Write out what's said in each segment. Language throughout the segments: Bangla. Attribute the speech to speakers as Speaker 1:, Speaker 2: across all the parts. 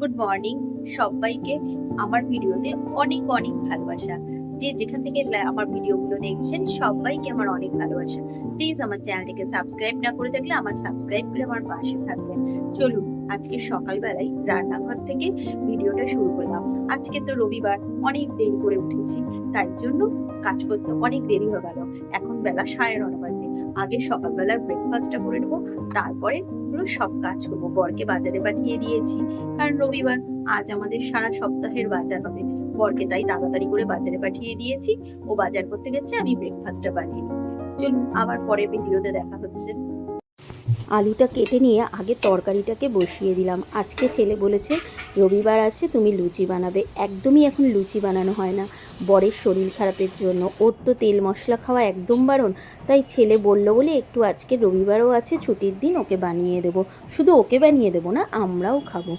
Speaker 1: গুড মর্নিং সবাইকে। আমার ভিডিওতে অনেক অনেক ভালোবাসা। যে যেখান থেকে আমার ভিডিওগুলো দেখছেন, সবাইকে আমার অনেক ভালোবাসা। প্লিজ আমার চ্যানেলটিকে সাবস্ক্রাইব না করে থাকলে আমার সাবস্ক্রাইব করে আমার পাশে থাকবেন। চলুন আজকে সকালবেলায় রান্নাঘর থেকে ভিডিওটা শুরু করলাম। আজকে তো রবিবার, অনেক দেরি করে উঠেছি, তাই জন্য কাজ করতে অনেক দেরি হয়ে গেল। এখন বেলা সাড়ে নটা বাজে। আগে সকালবেলার ব্রেকফাস্টটা করে নেব, তারপরে পুরো সব কাজ করব। বরকে বাজারে পাঠিয়ে দিয়েছি, কারণ রবিবার আজ আমাদের সারা সপ্তাহের বাজার হবে। বরকে তাই তাড়াতাড়ি করে বাজারে পাঠিয়ে দিয়েছি। ও বাজার করতে গেছে, আমি ব্রেকফাস্টটা বানিয়ে নিই। চলুন আবার পরের ভিডিওতে দেখা হচ্ছে।
Speaker 2: আলুটা কেটে নিয়ে আগে তরকারিটাকে বসিয়ে দিলাম। আজকে ছেলে বলেছে, রবিবার আছে, তুমি লুচি বানাবে। একদমই এখন লুচি বানানো হয় না। বরের শরীর খারাপের জন্য। ওর তো তেল মশলা খাওয়া একদম বারণ। তাই ছেলে বলল বলে, একটু আজকে রবিবারও আছে, ছুটির দিন ওকে বানিয়ে দেবো। শুধু ওকে বানিয়ে দেবো না, আমরাও খাব।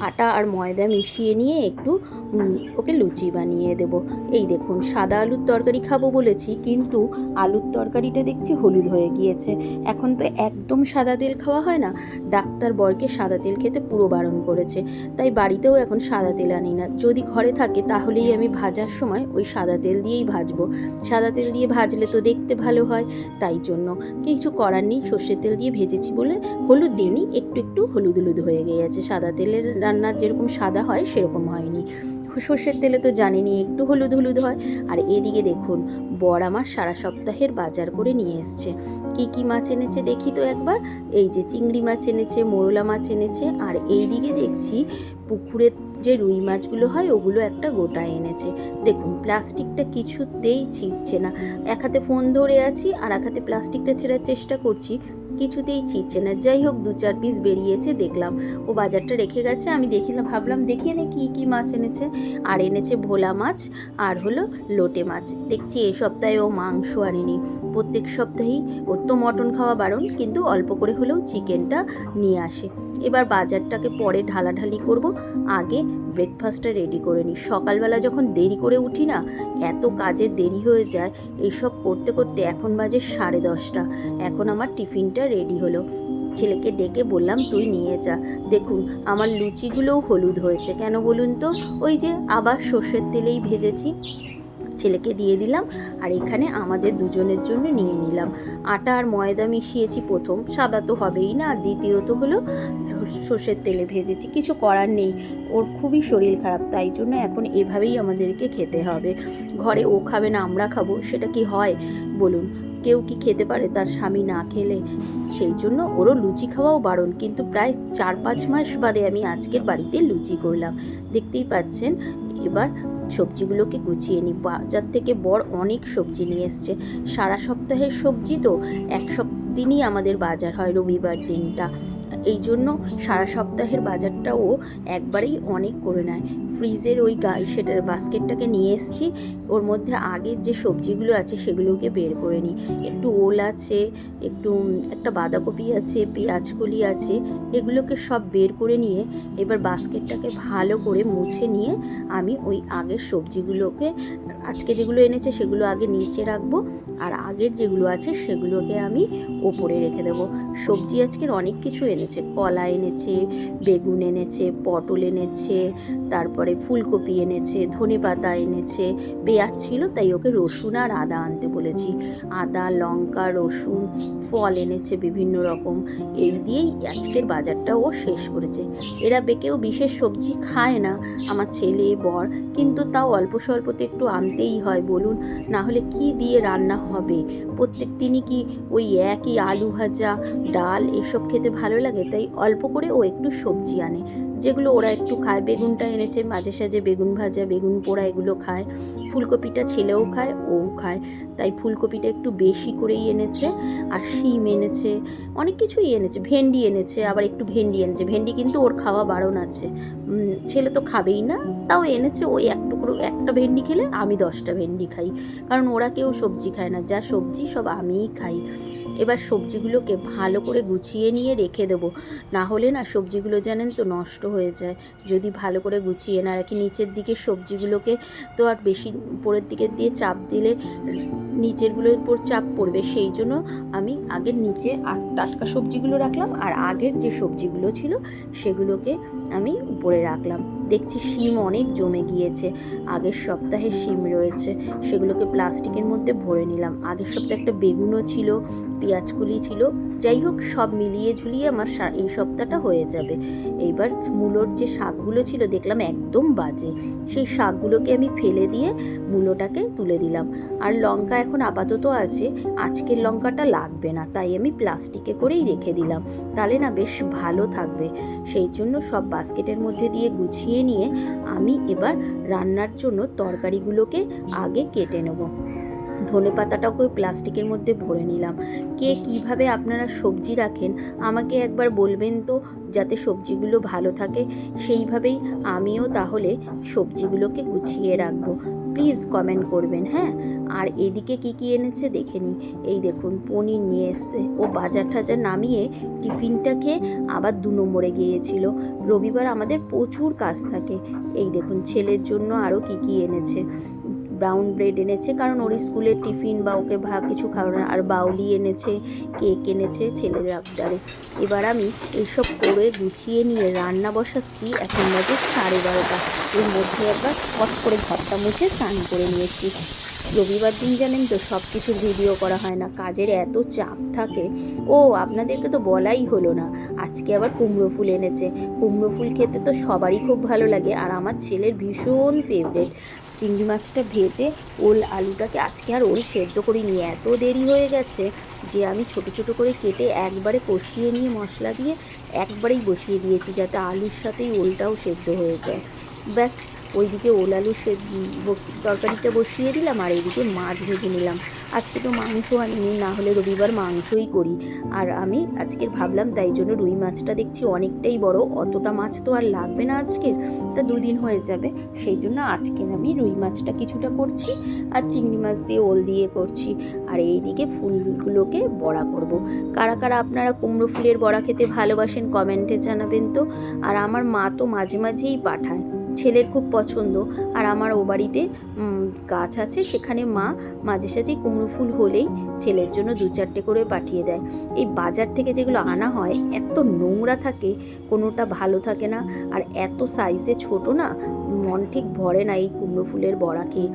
Speaker 2: আটা আর ময়দা মিশিয়ে নিয়ে একটু ওকে লুচি বানিয়ে দেবো। এই দেখুন, সাদা আলুর তরকারি খাব বলেছি, কিন্তু আলুর তরকারিটা দেখছি হলুদ হয়ে গিয়েছে। এখন তো একদম সাদা তেল খাওয়া হয় না? ডাক্তার বরকে সাদা তেল খেতে পুরো বারণ করেছে। তাই বাড়িতেও এখন সাদা তেল আনি না। যদি ঘরে থাকে তাহলেই আমি ভাজার সময় ওই সাদা তেল দিয়েই ভাজবো। সাদা তেল দিয়ে ভাজলে তো দেখতে ভালো হয়। তাই জন্য কিছু করার নেই। সর্ষের তেল দিয়ে ভেজেছি বলে হলুদ দিইনি। একটু একটু হলুদ হলুদ হয়ে গিয়েছে। সাদা তেলের রান্নার যেরকম সাদা হয় সেরকম হয়নি। সর্ষের তেলে তো জানিনি, একটু হলুদ হলুদ হয়। আর এদিকে দেখুন, বর আমার সারা সপ্তাহের বাজার করে নিয়ে এসছে। কি কি মাছ এনেছে দেখি তো একবার? এই যে চিংড়ি মাছ এনেছে, মোরলা মাছ এনেছে, আর এই দিকে দেখছি পুকুরের যে রুই মাছগুলো হয়, ওগুলো একটা গোটা এনেছে। দেখুন, প্লাস্টিকটা কিছুতেই ছিঁড়ছে না। এক হাতে ফোন ধরে আছি, আর এক হাতে প্লাস্টিকটা ছেঁড়ার চেষ্টা করছি। কিছুতেই ছিঁড়ছে না। যাই হোক, দু চার পিস বেরিয়েছে, দেখলাম। ও বাজারটা রেখে গেছে, আমি দেখিলাম, ভাবলাম, দেখি এনে কী কী মাছ এনেছে। আর এনেছে ভোলা মাছ, আর হলো লোটে মাছ। দেখছি এই সপ্তাহে ও মাংস আনেনি। প্রত্যেক সপ্তাহেই ওর তো মটন খাওয়া বারণ, কিন্তু অল্প করে হলেও চিকেনটা নিয়ে আসে। এবার বাজারটাকে পরে ঢালাঢালি করব, আগে ব্রেকফাস্টটা রেডি করে নিই। সকালবেলা যখন দেরি করে উঠি না, এত কাজে দেরি হয়ে যায় এইসব করতে করতে এখন বাজে সাড়ে দশটা। এখন আমার টিফিনটা রেডি হলো। ছেলেকে ডেকে বললাম, তুই নিয়ে যা। দেখুন, আমার লুচিগুলোও হলুদ হয়েছে। কেন বলুন তো? ওই যে আবার সর্ষের তেলেই ভেজেছি। ছেলেকে দিয়ে দিলাম আর এখানে আমাদের দুজনের জন্য নিয়ে নিলাম। আটা আর ময়দা মিশিয়েছি প্রথম। সাদা তো হবেই না। আর দ্বিতীয়ত হলো সর্ষের তেলে ভেজেছি। কিছু করার নেই। ওর খুবই শরীর খারাপ, তাই জন্য এখন এভাবেই আমাদেরকে খেতে হবে। ঘরে ও খাবে না, আমরা খাব। সেটা কি হয়? বলুন। কেউ কি খেতে পারে তার স্বামী না খেলে? সেই জন্য ওরও লুচি খাওয়াও বারণ। কিন্তু প্রায় চার পাঁচ মাস বাদে আমি আজকের বাড়িতে লুচি করলাম। দেখতেই পাচ্ছেন, এবার সবজিগুলোকে গুছিয়ে নিই। বাজার থেকে বর অনেক সবজি নিয়ে এসছে। সারা সপ্তাহের সবজি তো এক দিনই আমাদের বাজার হয় রবিবার দিনটা। এই জন্য সারা সপ্তাহের বাজারটাও একবারেই অনেক করে নেয়। ফ্রিজের ওই গা সেটার বাস্কেটটাকে নিয়ে এসেছি। ওর মধ্যে আগের যে সবজিগুলো আছে সেগুলোকে বের করে নিই। একটু ওল আছে, একটু একটা বাঁধাকপি আছে, পেঁয়াজকলি আছে, এগুলোকে সব বের করে নিয়ে এবার বাস্কেটটাকে ভালো করে মুছে নিয়ে আমি ওই আগের সবজিগুলোকে, আজকে যেগুলো এনেছে সেগুলো আগে নিচে রাখব। আর আগের যেগুলো আছে সেগুলোকে আমি ওপরে রেখে দেবো। সবজি আজকের অনেক কিছু এনেছে। কলা এনেছে, বেগুন এনেছে, পটল এনেছে, তারপরে ফুলকপি এনেছে, ধনে পাতা এনেছে, পেঁয়াজ ছিল তাই ওকে রসুন আর আদা আনতে বলেছি। আদা, লঙ্কা, রসুন, ফল এনেছে বিভিন্ন রকম। এই দিয়েই আজকের বাজারটা ও শেষ করেছে। এরা বেকেও বিশেষ সবজি খায় না, আমার ছেলে, বর। কিন্তু তাও অল্প স্বল্পতে একটু আনতেই হয়, বলুন। না হলে কি দিয়ে রান্না হবে। প্রত্যেক দিনই কি ওই একই আলু ভাজা, ডাল এসব খেতে ভালো লাগে? তাই অল্প করে ও একটু সবজি আনে। যেগুলো ওরা একটু খায়। বেগুনটা এনেছে, মাঝে সাঝে বেগুন ভাজা, বেগুন পোড়া এগুলো খায়। ফুলকপিটা ছেলেও খায় ও খায়। তাই ফুলকপিটা একটু বেশি করেই এনেছে। আর শিম এনেছে, অনেক কিছুই এনেছে। ভেন্ডি এনেছে, আবার একটু ভেন্ডি এনেছে। ভেন্ডি কিন্তু ওর খাওয়া বারণ আছে। ছেলে তো খাবেই না। তাও এনেছে ওই এক টুকরো একটা ভেন্ডি খেলে আমি দশটা ভেন্ডি খাই। কারণ ওরা কেউ সবজি খায় না, যা সবজি সব আমিই খাই। এবার সবজিগুলোকে ভালো করে গুছিয়ে নিয়ে রেখে দেবো। না হলে না সবজিগুলো জানেন তো নষ্ট হয়ে যায়। যদি ভালো করে গুছিয়ে না রাখি, নিচের দিকে সবজিগুলোকে তো আর বেশি উপরের দিকে দিয়ে চাপ দিলে নিচেরগুলোর উপর চাপ পড়বে। সেই জন্য আমি আগের নিচে টাটকা সবজিগুলো রাখলাম আর আগের যে সবজিগুলো ছিল সেগুলোকে আমি উপরে রাখলাম। দেখছি শিম অনেক জমে গিয়েছে। আগের সপ্তাহে শিম রয়েছে। সেগুলোকে প্লাস্টিকের মধ্যে ভরে নিলাম। আগের সপ্তাহে একটা বেগুনও ছিল। পেঁয়াজকুলি ছিল। যাই হোক, সব মিলিয়ে ঝুলিয়ে আমার এই সপ্তাহটা হয়ে যাবে। এইবার মূলোর যে শাকগুলো ছিল, দেখলাম একদম বাজে। সেই শাকগুলোকে আমি ফেলে দিয়ে মূলোটাকে তুলে দিলাম। আর লঙ্কা এখন আপাতত আছে, আজকের লঙ্কাটা লাগবে না, তাই আমি প্লাস্টিকে করেই রেখে দিলাম। তাহলে না বেশ ভালো থাকবে। সেই জন্য সব বাস্কেটের মধ্যে দিয়ে গুছিয়ে নিয়ে আমি এবার রান্নার জন্য তরকারিগুলোকে আগে কেটে নেব। ধনে পাতাটাকে প্লাস্টিকের মধ্যে ভরে নিলাম। কে কীভাবে আপনারা সবজি রাখেন, আমাকে একবার বলবেন তো, যাতে সবজিগুলো ভালো থাকে। সেইভাবেই আমিও তাহলে সবজিগুলোকে গুছিয়ে রাখব। প্লিজ কমেন্ট করবেন হ্যাঁ? আর এদিকে কি কি এনেছে দেখে নিই। এই দেখুন, পনির নিয়ে এসছে। ও বাজার টাজার নামিয়ে টিফিনটা খেয়ে আবার দু নম্বরে গিয়েছিল। রবিবার আমাদের প্রচুর কাজ থাকে। এই দেখুন, ছেলের জন্য আরও কি কি এনেছে। ব্রাউন ব্রেড এনেছে, কারণ ওর স্কুলের টিফিন বা ওকে ভা, কিছু খাওয়ানো আর বাউলি এনেছে, কেক এনেছে ছেলের আবদারে। এবার আমি এইসব করে গুছিয়ে নিয়ে রান্না বসাচ্ছি। এখন বাজে সাড়ে বারোটা। এর মধ্যে একবার ফট করে ঘরটা মুছে স্নান করে নিয়েছি। রবিবার দিন জানেন তো সব কিছুর ভিডিও করা হয় না। কাজের এত চাপ থাকে। ও, আপনাদেরকে তো বলাই হলো না। আজকে আবার কুমড়ো ফুল এনেছে। কুমড়ো ফুল খেতে তো সবারই খুব ভালো লাগে। আর আমার ছেলের ভীষণ ফেভারেট চিংড়ি মাছটা ভেজে ওল আলুটাকে আজকে আর ওল সেদ্ধ করে নিয়ে এত দেরি হয়ে গেছে যে আমি ছোট ছোট করে কেটে একবারে কষিয়ে নিয়ে মশলা দিয়ে একবারেই বসিয়ে দিয়েছি যাতে আলুর সাথেই ওলটাও সেদ্ধ হয়ে যায়। ব্যাস ওইদিকে ওল আলু সে তরকারিটা বসিয়ে দিলাম আর এইদিকে মাছ ভেজে নিলাম। আজকে তো মাংস আনিনি, না হলে রবিবার মাংসই করি। আর আমি আজকে ভাবলাম, তাই জন্য রুই মাছটা দেখছি অনেকটাই বড়, অতটা মাছ তো আর লাগবে না আজকের তা দুদিন হয়ে যাবে। সেই জন্য আজকে আমি রুই মাছটা কিছুটা করছি আর চিংড়ি মাছ দিয়ে ওল দিয়ে করছি। আর এইদিকে ফুলগুলোকে বড়া করব। কারা কারা আপনারা কুমড়ো ফুলের বড়া খেতে ভালোবাসেন কমেন্টে জানাবেন তো। আর আমার মা তো মাঝে মাঝেই পাঠায়। ছেলের খুব পছন্দ। আর আমার ও বাড়িতে গাছ আছে, সেখানে মা মাঝে সাঝে কুমড়ো ফুল হলেই ছেলের জন্য দু চারটে করে পাঠিয়ে দেয়। এই বাজার থেকে যেগুলো আনা হয়, এত নোংরা থাকে, কোনোটা ভালো থাকে না। আর এত সাইজে ছোট না, মন ঠিক ভরে না এই কুমড়ো ফুলের বড়া খেয়ে।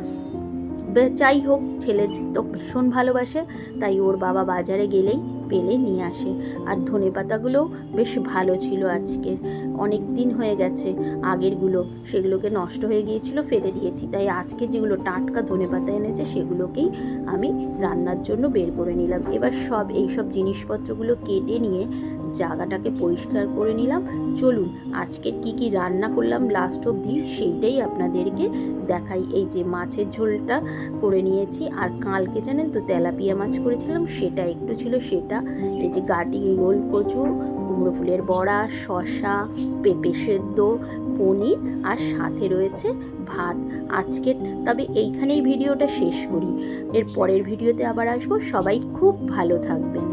Speaker 2: যাই হোক, ছেলে তো ভীষণ ভালোবাসে, তাই ওর বাবা বাজারে গেলেই পেলে নিয়ে আসে। আর ধনে পাতাগুলোও বেশ ভালো ছিল আজকে। অনেক দিন হয়ে গেছে আগেরগুলো। সেগুলোকে নষ্ট হয়ে গিয়েছিল, ফেলে দিয়েছি। তাই আজকে যেগুলো টাটকা ধনে পাতা এনেছে, সেগুলোকেই আমি রান্নার জন্য বের করে নিলাম। এবার সব এই সব জিনিসপত্রগুলো কেটে নিয়ে জায়গাটাকে পরিষ্কার করে নিলাম। চলুন আজকের কি কি রান্না করলাম লাস্ট অবধি সেইটাই আপনাদেরকে দেখাই। এই যে মাছের ঝোলটা করে নিয়েছি, আর কালকে জানেন তো তেলাপিয়া মাছ করেছিলাম, সেটা একটু ছিল সেটা। এই যে গাটি গোল কচু, কুমড়ো ফুলের বড়া শশা পেঁপে সেদ্ধ, পনির, আর সাথে রয়েছে ভাত। আজকের, তবে এইখানেই ভিডিওটা শেষ করি। এর পরের ভিডিওতে আবার আসব। সবাই খুব ভালো থাকবেন।